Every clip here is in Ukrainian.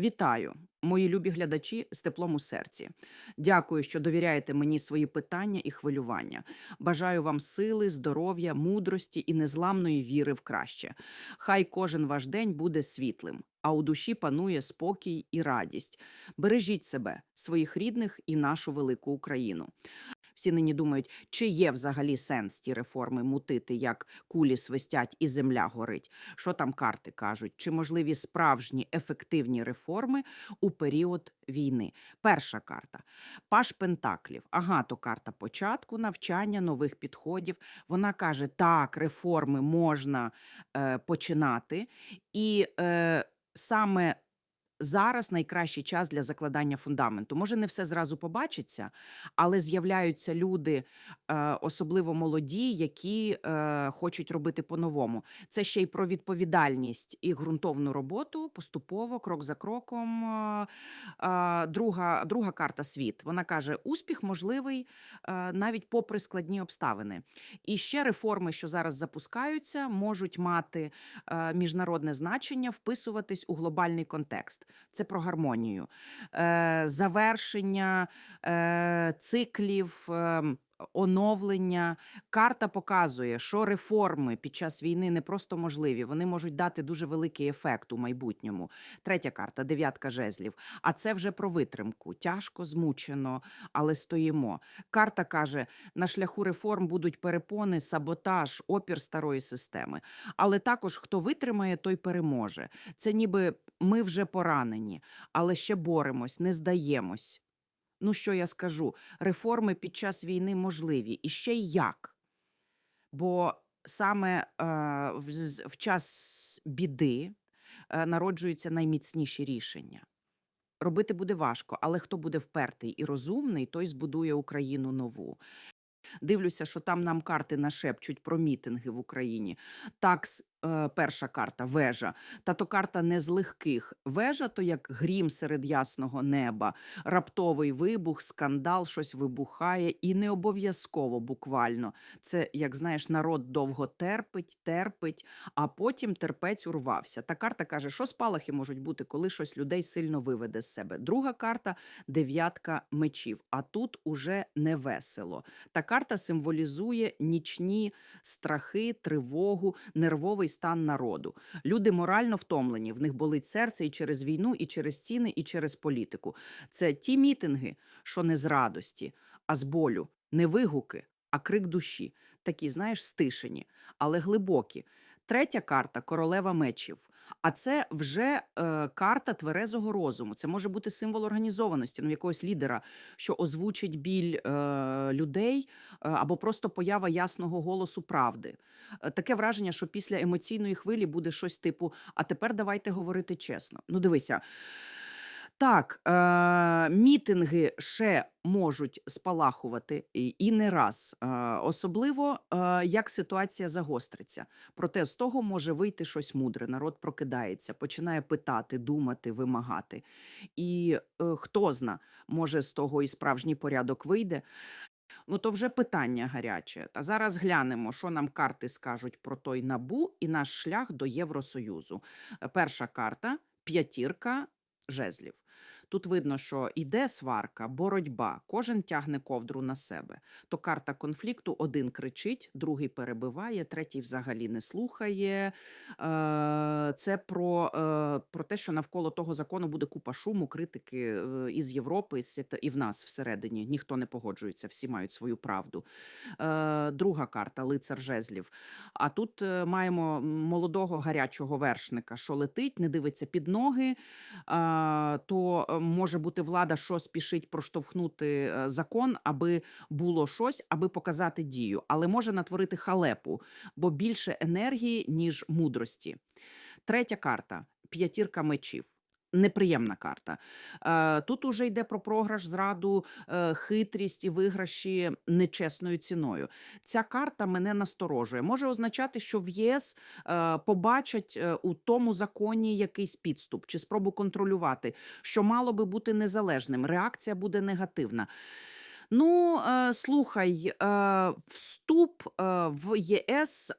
Вітаю, мої любі глядачі з теплом у серці. Дякую, що довіряєте мені свої питання і хвилювання. Бажаю вам сили, здоров'я, мудрості і незламної віри в краще. Хай кожен ваш день буде світлим, а у душі панує спокій і радість. Бережіть себе, своїх рідних і нашу велику Україну. Всі нині думають, чи є взагалі сенс ті реформи мутити, як кулі свистять і земля горить. Що там карти кажуть? Чи можливі справжні ефективні реформи у період війни? Перша карта Паш Пентаклів. Ага, то карта початку, навчання, нових підходів. Вона каже: так, реформи можна е, починати, і е, саме зараз найкращий час для закладання фундаменту. Може, не все зразу побачиться, але з'являються люди, е, особливо молоді, які е, хочуть робити по-новому. Це ще й про відповідальність і ґрунтовну роботу поступово, крок за кроком. Е, Друга, друга карта світ. Вона каже: успіх можливий навіть попри складні обставини. І ще реформи, що зараз запускаються, можуть мати міжнародне значення, вписуватись у глобальний контекст. Це про гармонію, е, завершення е, циклів. е, Оновлення карта показує, що реформи під час війни не просто можливі, вони можуть дати дуже великий ефект у майбутньому. Третя карта дев'ятка жезлів. А це вже про витримку. Тяжко, змучено, але стоїмо. Карта каже: на шляху реформ будуть перепони, саботаж, опір старої системи. Але також хто витримає, той переможе. Це ніби ми вже поранені, але ще боремось, не здаємось. Ну, що я скажу? Реформи під час війни можливі. І ще й як. Бо саме е, в, час біди е, народжуються найміцніші рішення. Робити буде важко, але хто буде впертий і розумний, той збудує Україну нову. Дивлюся, що там нам карти нашепчуть про мітинги в Україні. Такс, е, перша карта вежа. Та то карта не з легких. Вежа то як грім серед ясного неба, раптовий вибух, скандал, щось вибухає, і не обов'язково буквально. Це, як знаєш, народ довго терпить, терпить, а потім терпець урвався. Та карта каже, що спалахи можуть бути, коли щось людей сильно виведе з себе. Друга карта дев'ятка мечів. А тут уже не весело. Та карта символізує нічні страхи, тривогу, нервовий стан народу. Люди морально втомлені, в них болить серце і через війну, і через ціни, і через політику. Це ті мітинги, що не з радості, а з болю, не вигуки, а крик душі. Такі, знаєш, стишені, але глибокі. Третя карта королева мечів. А це вже е, карта тверезого розуму. Це може бути символ організованості, ну якогось лідера, що озвучить біль е, людей е, або просто поява ясного голосу правди. Е, Таке враження, що після емоційної хвилі буде щось типу: а тепер давайте говорити чесно. Ну, дивися. Так, е, мітинги ще можуть спалахувати і, і не раз, е, особливо е, як ситуація загостриться. Проте з того може вийти щось мудре. Народ прокидається, починає питати, думати, вимагати. І е, хто зна, може з того і справжній порядок вийде. Ну, то вже питання гаряче. Та зараз глянемо, що нам карти скажуть про той набу і наш шлях до Євросоюзу. Е, Перша карта п'ятірка жезлів. Тут видно, що іде сварка, боротьба, кожен тягне ковдру на себе. То карта конфлікту один кричить, другий перебиває, третій взагалі не слухає. Е, Це про, е, про те, що навколо того закону буде купа шуму, критики е, із Європи, і в нас всередині. Ніхто не погоджується, всі мають свою правду. Друга карта лицар жезлів. А тут маємо молодого гарячого вершника, що летить, не дивиться під ноги. То може бути влада, що спішить проштовхнути е, закон, аби було щось, аби показати дію, але може натворити халепу, бо більше енергії, ніж мудрості. Третя карта п'ятірка мечів. Неприємна карта. Е, Тут уже йде про програш, зраду, е, хитрість і виграші нечесною ціною. Ця карта мене насторожує. Може означати, що в ЄС е, побачать у тому законі якийсь підступ чи спробу контролювати, що мало би бути незалежним. Реакція буде негативна. Ну, е, слухай, е, вступ е, в ЄС е,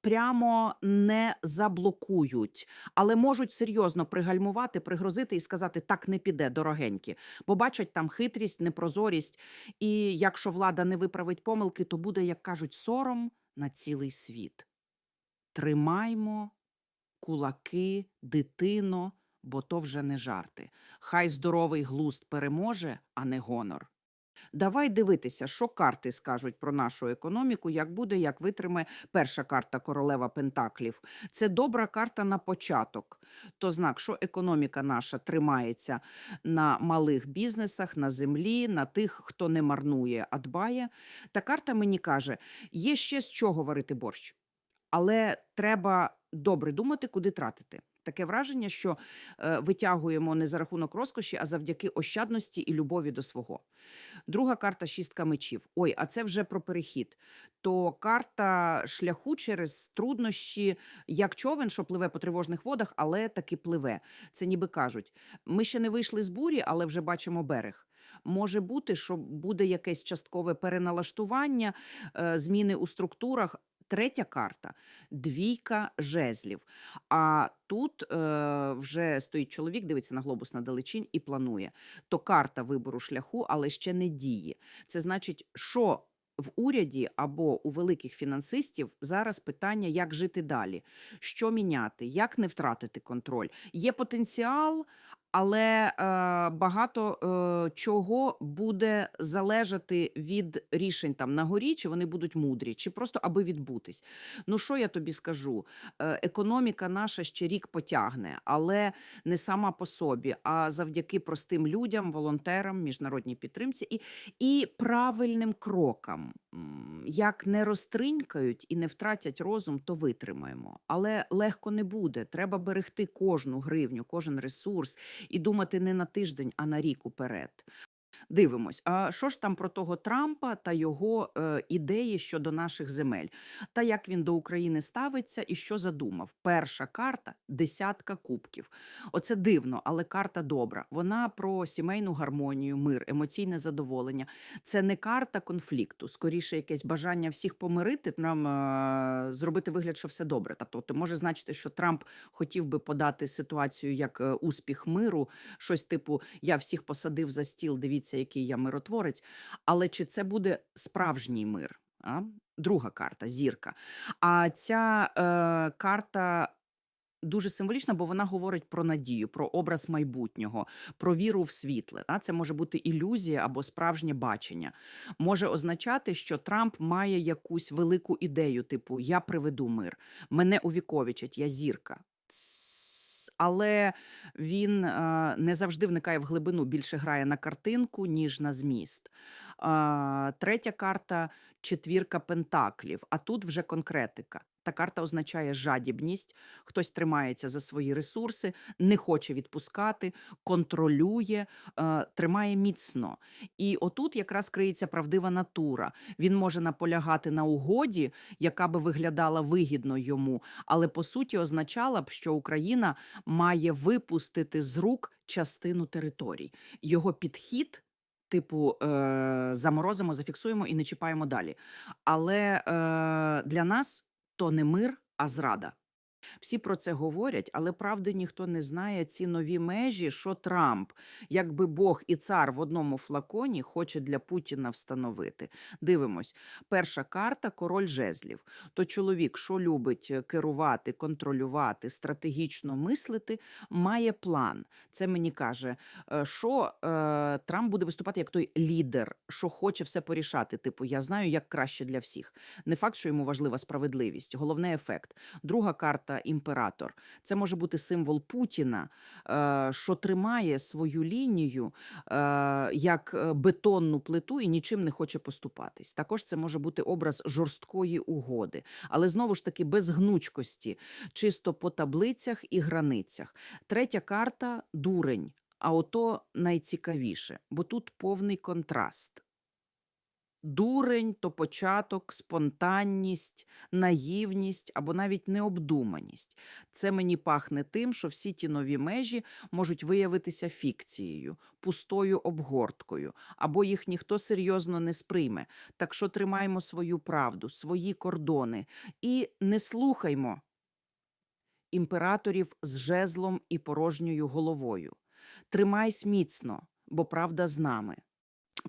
прямо не заблокують, але можуть серйозно пригальмувати, пригрозити і сказати, так не піде, дорогенькі. Бо бачать там хитрість, непрозорість. І якщо влада не виправить помилки, то буде, як кажуть, сором на цілий світ. Тримаймо кулаки, дитино, бо то вже не жарти. Хай здоровий глузд переможе, а не гонор. Давай дивитися, що карти скажуть про нашу економіку, як буде, як витримає перша карта королева Пентаклів. Це добра карта на початок. То знак, що економіка наша тримається на малих бізнесах, на землі, на тих, хто не марнує, а дбає. Та карта мені каже: є ще з чого варити борщ, але треба добре думати, куди тратити. Таке враження, що е, витягуємо не за рахунок розкоші, а завдяки ощадності і любові до свого. Друга карта шістка мечів. Ой, а це вже про перехід. То карта шляху через труднощі, як човен, що пливе по тривожних водах, але таки пливе. Це ніби кажуть: ми ще не вийшли з бурі, але вже бачимо берег. Може бути, що буде якесь часткове переналаштування, е, зміни у структурах. Третя карта двійка жезлів. А тут е, вже стоїть чоловік, дивиться на глобус на далечінь і планує. То карта вибору шляху, але ще не діє. Це значить, що в уряді або у великих фінансистів зараз питання, як жити далі, що міняти, як не втратити контроль. Є потенціал. Але е, багато е, чого буде залежати від рішень там на горі, чи вони будуть мудрі, чи просто аби відбутись. Ну що я тобі скажу? Е, економіка наша ще рік потягне, але не сама по собі, а завдяки простим людям, волонтерам, міжнародній підтримці і, і правильним крокам. Як не розтринькають і не втратять розум, то витримаємо. Але легко не буде. Треба берегти кожну гривню, кожен ресурс і думати не на тиждень, а на рік уперед. Дивимось, а що ж там про того Трампа та його е, ідеї щодо наших земель, та як він до України ставиться і що задумав. Перша карта десятка кубків. Оце дивно, але карта добра. Вона про сімейну гармонію, мир, емоційне задоволення. Це не карта конфлікту, скоріше якесь бажання всіх помирити, нам е, зробити вигляд, що все добре. Тобто, то може значити, що Трамп хотів би подати ситуацію як е, успіх миру, щось типу Я всіх посадив за стіл, дивіться, який я миротворець. Але чи це буде справжній мир? А? Друга карта зірка. А ця е, карта. Дуже символічна, бо вона говорить про надію, про образ майбутнього, про віру в світле. Це може бути ілюзія або справжнє бачення. Може означати, що Трамп має якусь велику ідею, типу Я приведу мир, мене увіковічать, я зірка. Але він е, не завжди вникає в глибину, більше грає на картинку, ніж на зміст. Третя карта четвірка пентаклів, а тут вже конкретика. Та карта означає жадібність, хтось тримається за свої ресурси, не хоче відпускати, контролює, тримає міцно. І отут якраз криється правдива натура. Він може наполягати на угоді, яка би виглядала вигідно йому, але по суті означала б, що Україна має випустити з рук частину територій. Його підхід. Типу, е, заморозимо, зафіксуємо і не чіпаємо далі. Але е, для нас то не мир, а зрада. Всі про це говорять, але правди ніхто не знає ці нові межі, що Трамп, якби Бог і цар в одному флаконі, хоче для Путіна встановити. Дивимось, перша карта король жезлів. То чоловік, що любить е, керувати, контролювати, стратегічно мислити, має план. Це мені каже, е, що е, Трамп буде виступати як той лідер, що хоче все порішати. Типу, я знаю, як краще для всіх. Не факт, що йому важлива справедливість, головне ефект. Друга карта імператор. Це може бути символ Путіна, е, що тримає свою лінію е, як е, бетонну плиту і нічим не хоче поступатись. Також це може бути образ жорсткої угоди, але знову ж таки без гнучкості, чисто по таблицях і границях. Третя карта дурень. А ото найцікавіше, бо тут повний контраст. Дурень то початок, спонтанність, наївність або навіть необдуманість. Це мені пахне тим, що всі ті нові межі можуть виявитися фікцією, пустою обгорткою, або їх ніхто серйозно не сприйме. Так що тримаємо свою правду, свої кордони і не слухаймо імператорів з жезлом і порожньою головою. Тримайсь міцно, бо правда з нами.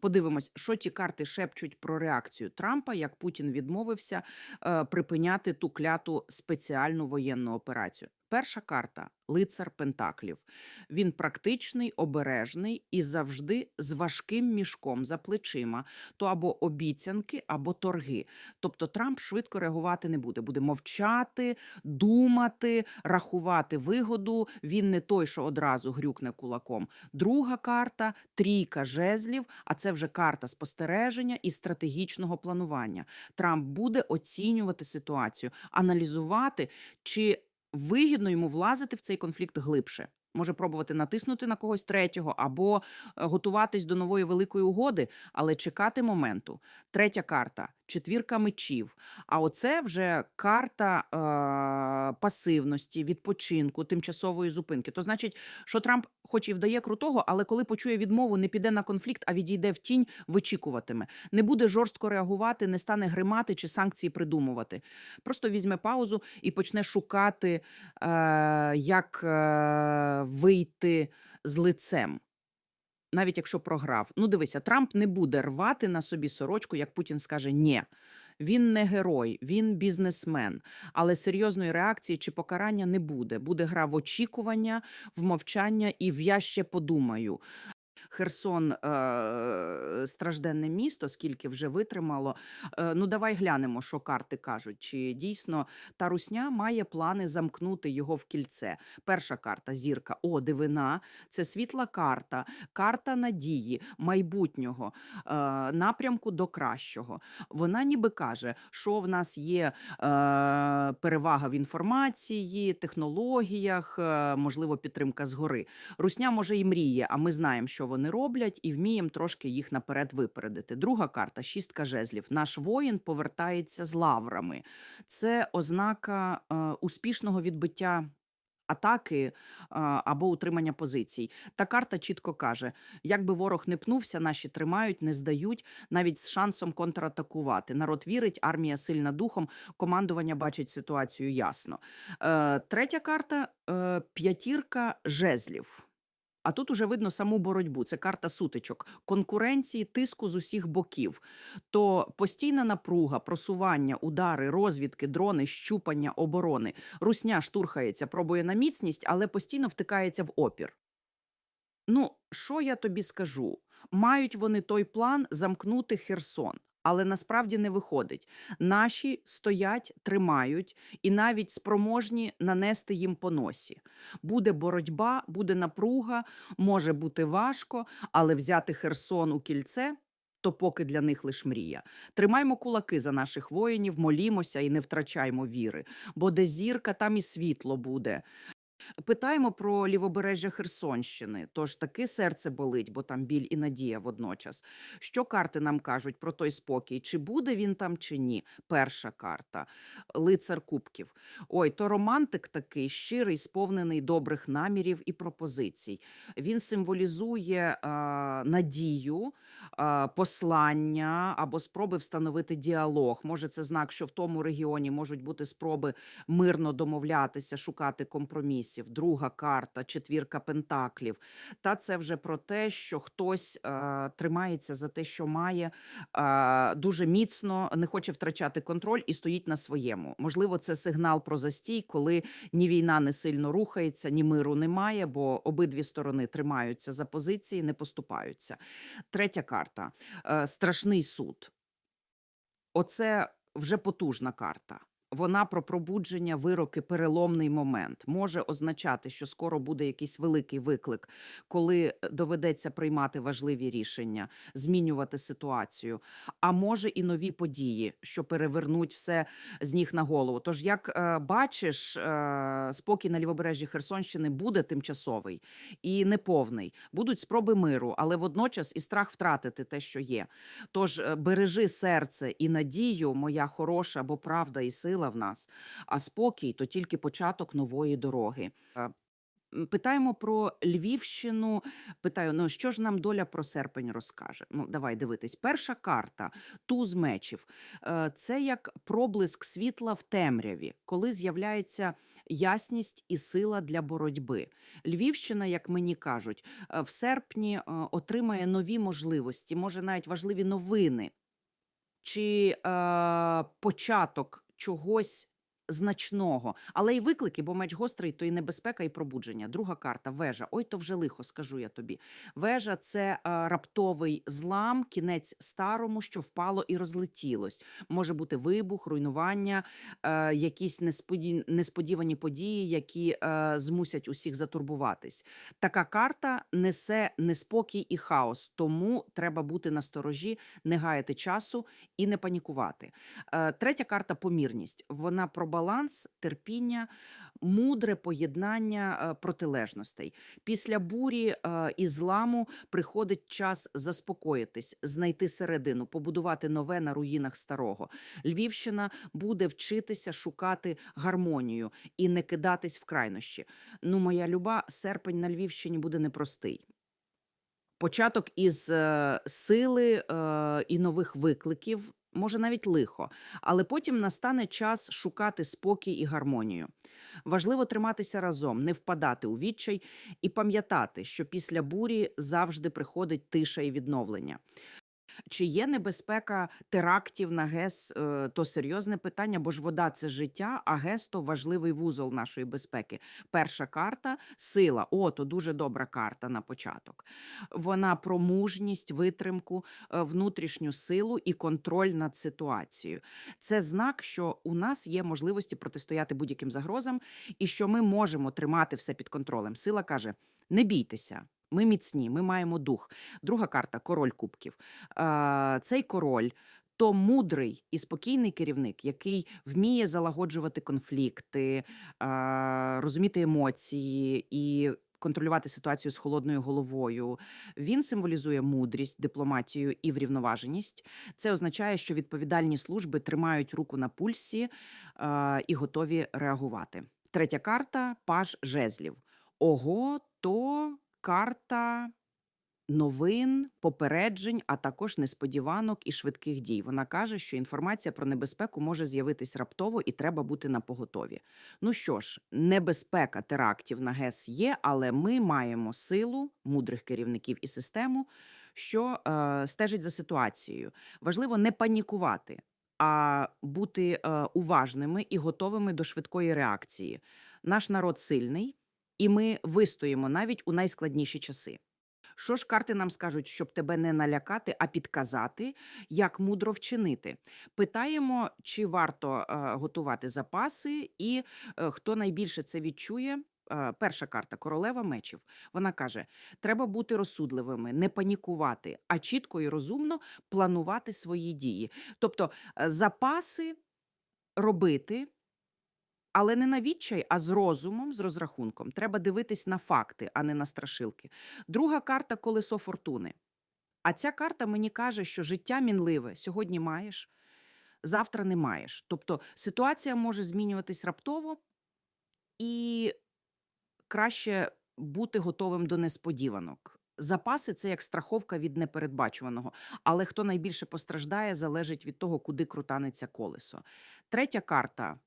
Подивимось, що ті карти шепчуть про реакцію Трампа, як Путін відмовився е, припиняти ту кляту спеціальну воєнну операцію. Перша карта лицар Пентаклів. Він практичний, обережний і завжди з важким мішком за плечима, то або обіцянки, або торги. Тобто Трамп швидко реагувати не буде. Буде мовчати, думати, рахувати вигоду. Він не той, що одразу грюкне кулаком. Друга карта трійка жезлів, а це вже карта спостереження і стратегічного планування. Трамп буде оцінювати ситуацію, аналізувати, чи вигідно йому влазити в цей конфлікт глибше. Може пробувати натиснути на когось третього або е, готуватись до нової великої угоди, але чекати моменту. Третя карта четвірка мечів. А оце вже карта е- пасивності, відпочинку, тимчасової зупинки. То значить, що Трамп, хоч і вдає крутого, але коли почує відмову, не піде на конфлікт, а відійде в тінь, вичікуватиме. Не буде жорстко реагувати, не стане гримати чи санкції придумувати. Просто візьме паузу і почне шукати, е- як е- вийти з лицем. Навіть якщо програв. Ну, дивися, Трамп не буде рвати на собі сорочку, як Путін скаже ні. Він не герой, він бізнесмен. Але серйозної реакції чи покарання не буде. Буде гра в очікування, в мовчання і в я ще подумаю. Херсон е, стражденне місто, скільки вже витримало. Е, ну, давай глянемо, що карти кажуть. Чи дійсно та русня має плани замкнути його в кільце? Перша карта зірка. О, дивина. Це світла карта, карта надії, майбутнього, е, напрямку до кращого. Вона ніби каже, що в нас є е, перевага в інформації, технологіях, е, можливо, підтримка згори. Русня може і мріє, а ми знаємо, що вони роблять, і вміємо трошки їх наперед випередити. Друга карта шістка жезлів. Наш воїн повертається з лаврами. Це ознака е, успішного відбиття. Атаки або утримання позицій. Та карта чітко каже: як би ворог не пнувся, наші тримають, не здають, навіть з шансом контратакувати. Народ вірить, армія сильна духом, командування бачить ситуацію ясно. Е, третя карта е, п'ятірка жезлів. А тут уже видно саму боротьбу. Це карта сутичок, конкуренції, тиску з усіх боків. То постійна напруга, просування, удари, розвідки, дрони, щупання, оборони. Русня штурхається, пробує на міцність, але постійно втикається в опір. Ну, що я тобі скажу? Мають вони той план замкнути Херсон. Але насправді не виходить. Наші стоять, тримають і навіть спроможні нанести їм по носі. Буде боротьба, буде напруга, може бути важко, але взяти Херсон у кільце. То поки для них лиш мрія. Тримаймо кулаки за наших воїнів, молімося і не втрачаймо віри, бо де зірка, там і світло буде. Питаємо про лівобережжя Херсонщини. Тож таки серце болить, бо там біль і надія водночас. Що карти нам кажуть про той спокій? Чи буде він там, чи ні? Перша карта лицар кубків. Ой, то романтик такий щирий, сповнений добрих намірів і пропозицій. Він символізує е, надію, послання або спроби встановити діалог. Може, це знак, що в тому регіоні можуть бути спроби мирно домовлятися, шукати компромісів. Друга карта, четвірка пентаклів. Та це вже про те, що хтось е, тримається за те, що має е, дуже міцно, не хоче втрачати контроль і стоїть на своєму. Можливо, це сигнал про застій, коли ні війна не сильно рухається, ні миру немає, бо обидві сторони тримаються за позиції, не поступаються. Третя карта е, страшний суд. Оце вже потужна карта. Вона про пробудження, вироки, переломний момент. Може означати, що скоро буде якийсь великий виклик, коли е, доведеться приймати важливі рішення, змінювати ситуацію. А може і нові події, що перевернуть все з ніг на голову. Тож, як е, бачиш, е, спокій на лівобережжі Херсонщини буде тимчасовий і неповний. Будуть спроби миру, але водночас і страх втратити те, що є. Тож е, бережи серце і надію, моя хороша, бо правда і сила в нас. А спокій то тільки початок нової дороги. Е, Питаємо про Львівщину. Питаю, ну що ж нам доля про серпень розкаже? Ну, давай дивитись. Перша карта туз мечів. Е, Це як проблиск світла в темряві, коли з'являється ясність і сила для боротьби. Львівщина, як мені кажуть, е, в серпні отримає нові можливості, може навіть важливі новини чи е, початок чогось значного, але й виклики, бо меч гострий, то і небезпека, і пробудження. Друга карта вежа. Ой, то вже лихо, скажу я тобі. Вежа це е, раптовий злам, кінець старому, що впало і розлетілось. Може бути вибух, руйнування, е, якісь несподі... несподівані події, які е, змусять усіх затурбуватись. Така карта несе неспокій і хаос, тому треба бути насторожі, не гаяти часу і не панікувати. Третя карта помірність. Вона про баланс, терпіння, мудре поєднання е, протилежностей. Після бурі е, і зламу приходить час заспокоїтись, знайти середину, побудувати нове на руїнах старого. Львівщина буде вчитися шукати гармонію і не кидатись в крайнощі. Ну, моя люба, серпень на Львівщині буде непростий. Початок із е, сили і нових викликів, може навіть лихо, але потім настане час шукати спокій і гармонію. Важливо триматися разом, не впадати у відчай і пам'ятати, що після бурі завжди приходить тиша і відновлення. Чи є небезпека терактів на ГЕС? Е, То серйозне питання, бо ж вода це життя, а ГЕС то важливий вузол нашої безпеки. Перша карта сила. О, то дуже добра карта на початок. Вона про мужність, витримку, е, внутрішню силу і контроль над ситуацією. Це знак, що у нас є можливості протистояти будь-яким загрозам, і що ми можемо тримати все під контролем. Сила каже: не бійтеся. Ми міцні, ми маємо дух. Друга карта король кубків. Е, Цей король то мудрий і спокійний керівник, який вміє залагоджувати конфлікти, е, розуміти емоції і контролювати ситуацію з холодною головою. Він символізує мудрість, дипломатію і врівноваженість. Це означає, що відповідальні служби тримають руку на пульсі е, і готові реагувати. Третя карта паж жезлів. Ого, то карта новин, попереджень, а також несподіванок і швидких дій. Вона каже, що інформація про небезпеку може з'явитись раптово і треба бути на поготові. Ну що ж, небезпека терактів на ГЕС є, але ми маємо силу мудрих керівників і систему, що е, стежить за ситуацією. Важливо не панікувати, а бути е, уважними і готовими до швидкої реакції. Наш народ сильний, і ми вистоїмо навіть у найскладніші часи. Що ж карти нам скажуть, щоб тебе не налякати, а підказати, як мудро вчинити? Питаємо, чи варто е, готувати запаси, і е, хто найбільше це відчує. Е, Перша карта королева мечів. Вона каже: треба бути розсудливими, не панікувати, а чітко і розумно планувати свої дії. Тобто запаси робити, але не на відчай, а з розумом, з розрахунком. Треба дивитись на факти, а не на страшилки. Друга карта колесо фортуни. А ця карта мені каже, що життя мінливе сьогодні маєш, завтра не маєш. Тобто ситуація може змінюватись раптово, і краще бути готовим до несподіванок. Запаси це як страховка від непередбачуваного, але хто найбільше постраждає, залежить від того, куди крутанеться колесо. Третя карта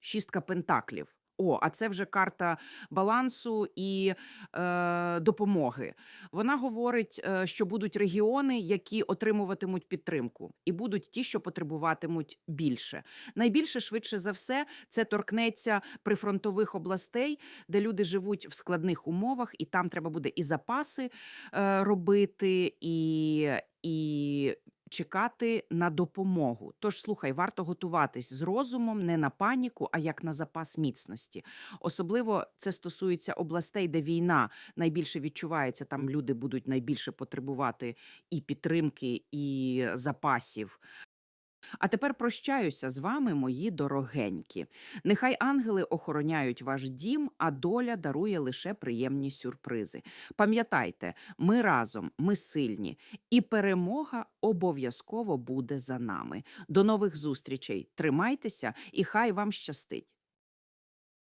шістка пентаклів. О, а це вже карта балансу і е, допомоги. Вона говорить, е, що будуть регіони, які отримуватимуть підтримку, і будуть ті, що потребуватимуть більше. Найбільше швидше за все це торкнеться прифронтових областей, де люди живуть в складних умовах, і там треба буде і запаси е, робити, і, і чекати на допомогу. Тож слухай, варто готуватись з розумом, не на паніку, а як на запас міцності. Особливо це стосується областей, де війна найбільше відчувається. Там люди будуть найбільше потребувати і підтримки, і запасів. А тепер прощаюся з вами, мої дорогенькі. Нехай ангели охороняють ваш дім, а доля дарує лише приємні сюрпризи. Пам'ятайте, ми разом, ми сильні, і перемога обов'язково буде за нами. До нових зустрічей. Тримайтеся, і хай вам щастить.